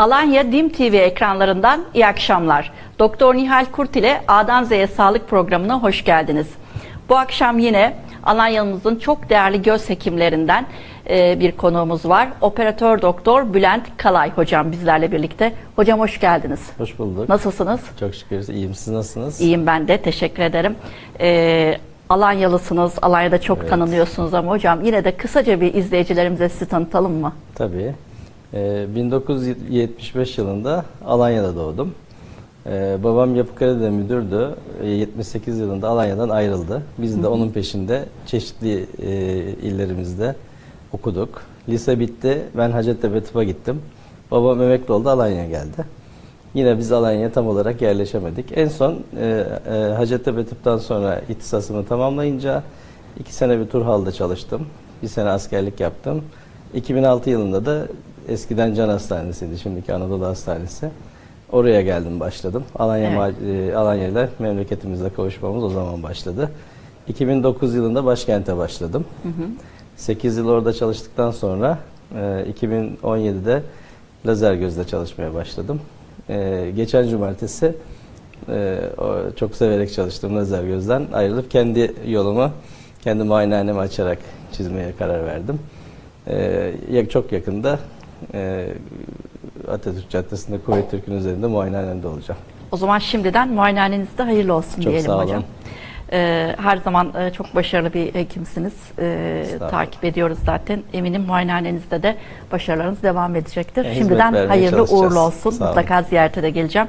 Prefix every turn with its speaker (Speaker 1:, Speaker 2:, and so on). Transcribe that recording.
Speaker 1: Alanya Dim TV ekranlarından iyi akşamlar. Doktor Nihal Kurt ile A'dan Z'ye Sağlık programına hoş geldiniz. Bu akşam yine Alanya'mızın çok değerli göz hekimlerinden e, bir konuğumuz var. Operatör Doktor Bülent Kalay hocam bizlerle birlikte. Hocam hoş geldiniz.
Speaker 2: Hoş bulduk.
Speaker 1: Nasılsınız?
Speaker 2: Çok şükür iyiyim. Siz nasılsınız?
Speaker 1: İyiyim ben de teşekkür ederim. E, Alanyalısınız, Alanya'da çok
Speaker 2: Evet.
Speaker 1: tanınıyorsunuz ama hocam yine de kısaca bir izleyicilerimize sizi tanıtalım mı?
Speaker 2: Tabii. Ee, 1975 yılında Alanya'da doğdum. Ee, babam Yapı Kredi'de müdürdü. Ee, 78 yılında Alanya'dan ayrıldı. Biz de onun peşinde çeşitli e, illerimizde okuduk. Lise bitti. Ben Hacettepe Tıp'a gittim. Babam emekli oldu. Alanya'ya geldi. Yine biz Alanya'ya tam olarak yerleşemedik. En son e, e, Hacettepe Tıp'tan sonra ihtisasımı tamamlayınca iki sene bir Turhal'da çalıştım. Bir sene askerlik yaptım. 2006 yılında da eskiden Can Hastanesi'ydi, şimdiki Anadolu Hastanesi. Oraya geldim başladım. Alanya
Speaker 1: Evet.
Speaker 2: e, Alanya ile memleketimizle kavuşmamız o zaman başladı. 2009 yılında başkente başladım. 8 yıl orada çalıştıktan sonra e, 2017'de lazer gözle çalışmaya başladım. E, geçen cumartesi e, o çok severek çalıştığım lazer gözden ayrılıp kendi yolumu kendi muayenehanemi açarak çizmeye karar verdim. E, çok yakında e, Atatürk Caddesi'nde Kuvvet Türk'ün üzerinde muayenehanemde olacağım.
Speaker 1: O zaman şimdiden muayenehanenizde hayırlı olsun
Speaker 2: Çok
Speaker 1: diyelim
Speaker 2: sağ olun.
Speaker 1: hocam. Ee, her zaman e, çok başarılı bir hekimsiniz. Ee, takip ediyoruz zaten. Eminim muayenehanenizde de başarılarınız devam edecektir.
Speaker 2: E,
Speaker 1: şimdiden hayırlı uğurlu olsun. Mutlaka ziyarete de geleceğim.